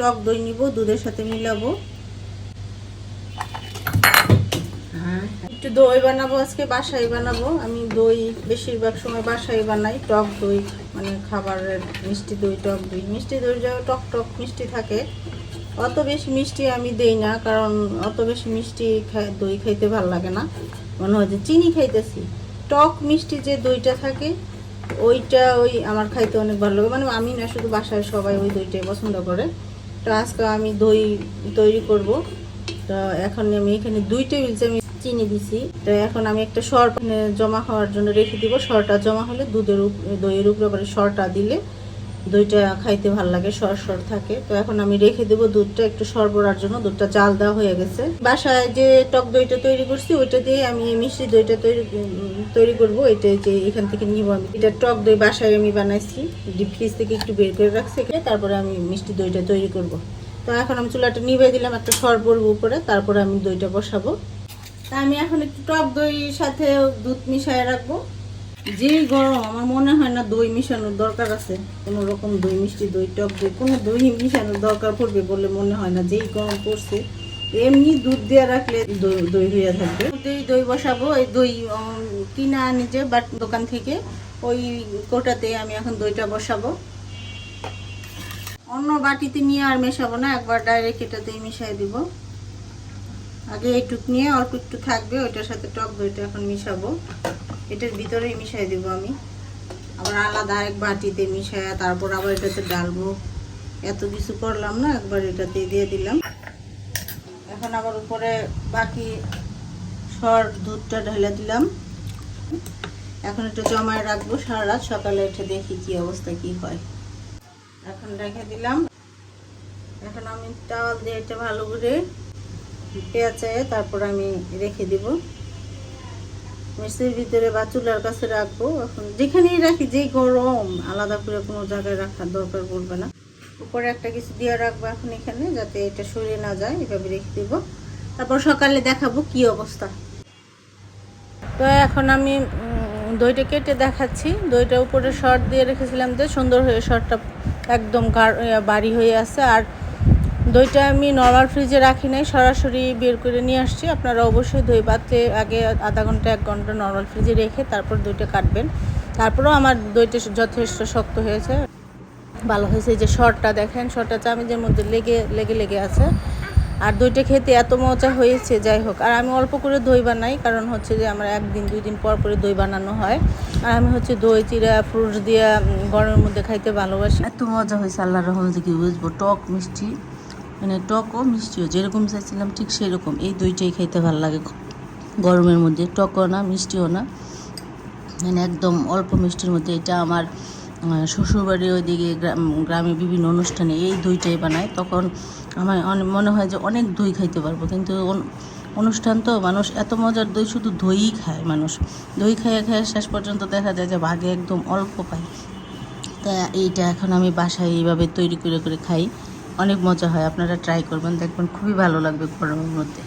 টক দই নিব দুধের সাথে মিলাবো। একটু দই বানাবো আজকে বাসায় বানাবো। আমি দই বেশিরভাগ সময় বাসায় বানাই টক দই মানে খাবারের মিষ্টি দই টক দই। মিষ্টি দই যা টক টক মিষ্টি থাকে। অত বেশি মিষ্টি আমি দেই না কারণ অত বেশি মিষ্টি দই খাইতে ভালো লাগে না। মনে হয় যে চিনি খাইতেছি। টক মিষ্টি যে দইটা থাকে ওইটা ওই আমার খাইতে অনেক ভালো লাগে। মানে আমি না, শুধু বাসায় সবাই ওই দইটাই পছন্দ করে। তো আজকে আমি দই তৈরি করব। তো এখন আমি এখানে দুই টেবিল চামচ চিনি দিছি। তো এখন আমি একটা সর জমা হওয়ার জন্য রেখে দিব। সরটা জমা হলে দুধের দইয়ের উপরে আবার সরটা দিলে দইটা খাইতে ভালো লাগে, সর সর থাকে। তো এখন আমি রেখে দেবো দুধটা, একটু সরবরার জন্য। দুধটা জাল দেওয়া হয়ে গেছে। বাসায় যে টক দইটা তৈরি করছি, ওইটা দিয়ে আমি মিষ্টি দইটা তৈরি তৈরি করব। এটা যে এখান থেকে নিব আমি। এটা টক দই বাসায় আমি বানাইছি। ডিপ ফ্রিজ থেকে একটু বের করে রাখছি তারপরে আমি মিষ্টি দইটা তৈরি করব। তো এখন আমি চুলাটা নিভে দিলাম একটা সর উপরে। তারপরে আমি দইটা বসাবো। তা আমি এখন একটু টক দই সাথে দুধ মিশিয়ে রাখব। যেই গরম, আমার মনে হয় না দই মিশানোর দরকার আছে। কোনো রকম দই মিষ্টি, দই টক দই কোনো দই মিশানোর দরকার পড়বে বলে মনে হয় না, যেই গরম পড়ছে। এমনি দুধ দিয়ে রাখলে দই দই হইয়া থাকবে। দই দই বসাবো, এই দই কিনা যে, বাট দোকান থেকে ওই কোটাতে আমি এখন দইটা বসাবো। অন্য বাটিতে নিয়ে আর মেশাবো না, একবার ডাইরেক্ট এটাতেই মিশাই দিব। আগে একটু নিয়ে, অল্প একটু থাকবে, ওইটার সাথে টক দইটা এখন মিশাবো। এটার ভিতরেই মিশাই দিব আমি। আবার আলাদা এক বাটিতে মিশায়া তারপর আবার এটাতে ডালবো। এত কিছু করলাম না, একবার এটাতে দিয়ে দিলাম। এখন আবার উপরে বাকি সর দুধটা ঢেলে দিলাম। এখন একটু জমায় রাখব সারা রাত সকালে উঠে দেখি কি অবস্থা, কি হয়। এখন রেখে দিলাম। এখন আমি টাওয়াল দিয়ে এটা ভালো করে পেঁয়াচে তারপর আমি রেখে দিব। মেসের ভিতরে বা চুলার কাছে রাখব। এখন যেখানেই রাখি যেই গরম, আলাদা করে কোনো জায়গায় রাখার দরকার পড়বে না। উপরে একটা কিছু দিয়ে রাখব এখন এখানে, যাতে এটা সরে না যায়, এভাবে রেখে দিব। তারপর সকালে দেখাবো কি অবস্থা। তো এখন আমি দইটা কেটে দেখাচ্ছি। দইটা উপরে শর্ট দিয়ে রেখেছিলাম যে সুন্দর হয়ে শর্টটা একদম বাড়ি হয়ে আছে। আর দইটা আমি নর্মাল ফ্রিজে রাখি নাই, সরাসরি বের করে নিয়ে আসছি। আপনারা অবশ্যই দই পাতে আগে আধা ঘণ্টা, এক ঘণ্টা নর্মাল ফ্রিজে রেখে তারপর দইটা কাটবেন। তারপরেও আমার দইটা যথেষ্ট শক্ত হয়েছে। ভালো হয়েছে যে শর্টটা দেখেন শর্টটা চামিজের মধ্যে লেগে লেগে লেগে আছে। আর দইটা খেতে এত মজা হয়েছে, যাই হোক। আর আমি অল্প করে দই বানাই, কারণ হচ্ছে যে আমার একদিন, দুই দিন পর পরে দই বানানো হয়। আর আমি হচ্ছে দই, চিরা ফ্রুটস দিয়ে গরমের মধ্যে খাইতে ভালোবাসি। এত মজা হয়েছে আল্লাহ রহমতে কি বুঝব? টক মিষ্টি। মানে টকও মিষ্টিও, যেরকম চাইছিলাম ঠিক সেরকম। এই দইটাই খাইতে ভালো লাগে গরমের মধ্যে। টকও না, মিষ্টিও না। মানে একদম অল্প মিষ্টির মধ্যে। এটা আমার শ্বশুরবাড়ির ওইদিকে গ্রাম বিভিন্ন অনুষ্ঠানে এই দইটাই বানায়। তখন আমার মনে হয় যে অনেক দই খাইতে পারব। কিন্তু অনুষ্ঠান তো মানুষ এত মজার দই শুধু দইই খায় মানুষ। দই খাইয়ে খাইয়ে শেষ পর্যন্ত দেখা যায় যে ভাগে একদম অল্প পায়। তা এইটা এখন আমি বাসায় এইভাবে তৈরি করে করে খাই। অনেক মজা হয়। আপনারা ট্রাই করবেন দেখবেন খুবই ভালো লাগবে গরমের মধ্যে।